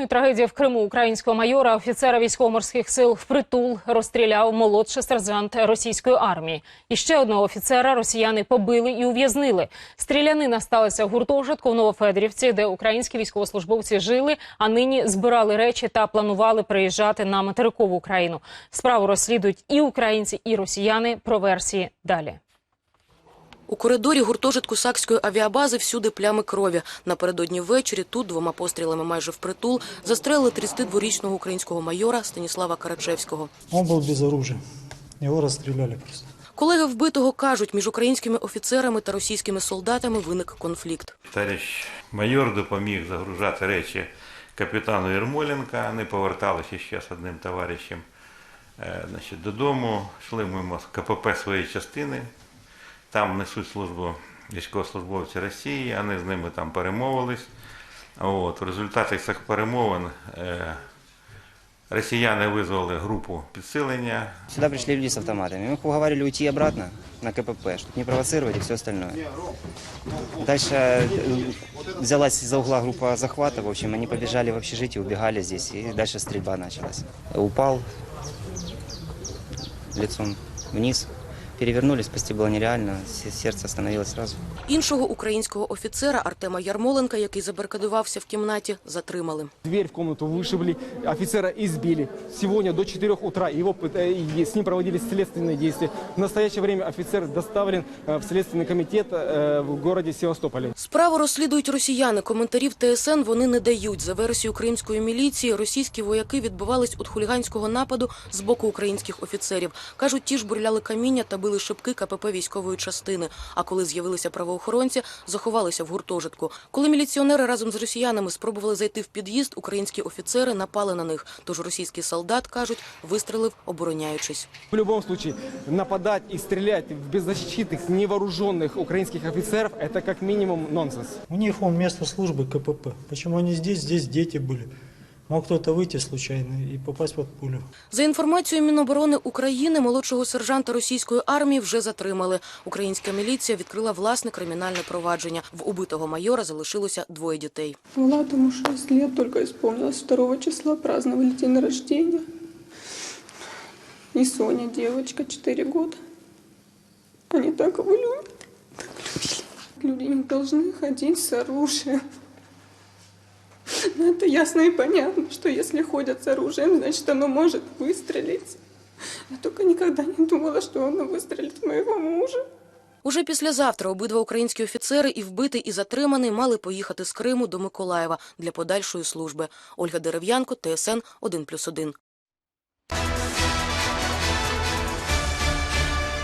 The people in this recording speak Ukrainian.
Ну трагедія в Криму українського майора, офіцера військово-морських сил впритул розстріляв молодший сержант російської армії. І ще одного офіцера росіяни побили і ув'язнили. Стрілянина сталася в гуртожитку в Новофедорівці, де українські військовослужбовці жили, а нині збирали речі та планували приїжджати на материкову Україну. Справу розслідують і українці, і росіяни. Про версії далі. У коридорі гуртожитку Сакської авіабази всюди плями крові. Напередодні ввечері тут двома пострілами майже впритул застрелили 32-річного українського майора Станіслава Карачевського. Он был без оружия. Его расстреляли просто. Колеги вбитого кажуть, між українськими офіцерами та російськими солдатами виник конфлікт. Товариш майор допоміг загружати речі капітану Єрмоленка. Вони поверталися ще з одним товаришем е, значить, додому. Йшли мимо КПП своєї частини. Там несуть службу військовослужбовці Росії, вони з ними там перемовились. От, в результаті цих перемовин е, росіяни визвали групу підсилення, Сюда пришли люди с автоматами. Мы их уговаривали уйти обратно на КПП, чтобы не провоцировать и все остальное. Дальше э, взялась из-за угла группа захвата. В общем, они побежали в общежитие, убегали здесь. И дальше стрельба началась. Упал лицом вниз. Перевернулись, спасти было нереально. Се- Сердце остановилось сразу. Іншого українського офіцера Артема Ярмоленка, який забаркадувався в кімнаті, затримали. Дверь в комнату вышибли, офицера избили. Сегодня до 4 утра его, пыт- э, и с ним проводились следственные действия. В настоящее время офицер доставлен э, в Следственный комитет э, в городе Севастополе. Справу розслідують росіяни. Коментарів ТСН вони не дають. За версією кримської міліції, російські вояки відбивались від хуліганського нападу з боку українських офіцерів. Кажуть, ті ж бурляли каміння та били шибки КПП військової частини. А коли з'явилися правоохоронці, заховалися в гуртожитку. Коли міліціонери разом з росіянами спробували зайти в під'їзд, українські офіцери напали на них. Тож російський солдат кажуть, вистрелив, обороняючись. В любом случае, нападать и стрелять в беззащитных, невооруженных украинских офицеров – это как минимум нонсенс. У них он место службы КПП. Почему они здесь? Здесь дети были. Мог кто-то выйти случайно и попасть под пулю. За інформацією Міноборони України, молодшого сержанта російської армії вже затримали. Українська міліція відкрила власне кримінальне провадження. В убитого майора залишилося двоє дітей. Владу ему 6 лет только исполнилось. 2 числа праздновали день рождения. И Соня, девочка, 4 года. Они так его любят. так любили. Люди не должны ходить с оружием. Но это ясно и понятно, что если ходят с оружием, значит оно может выстрелить. Я только никогда не думала, что оно выстрелит в моего мужа. Уже післязавтра обидва українські офіцери, і вбитий, і затриманий, мали поїхати з Криму до Миколаєва для подальшої служби. Ольга Дерев'янко, ТСН 1+,1.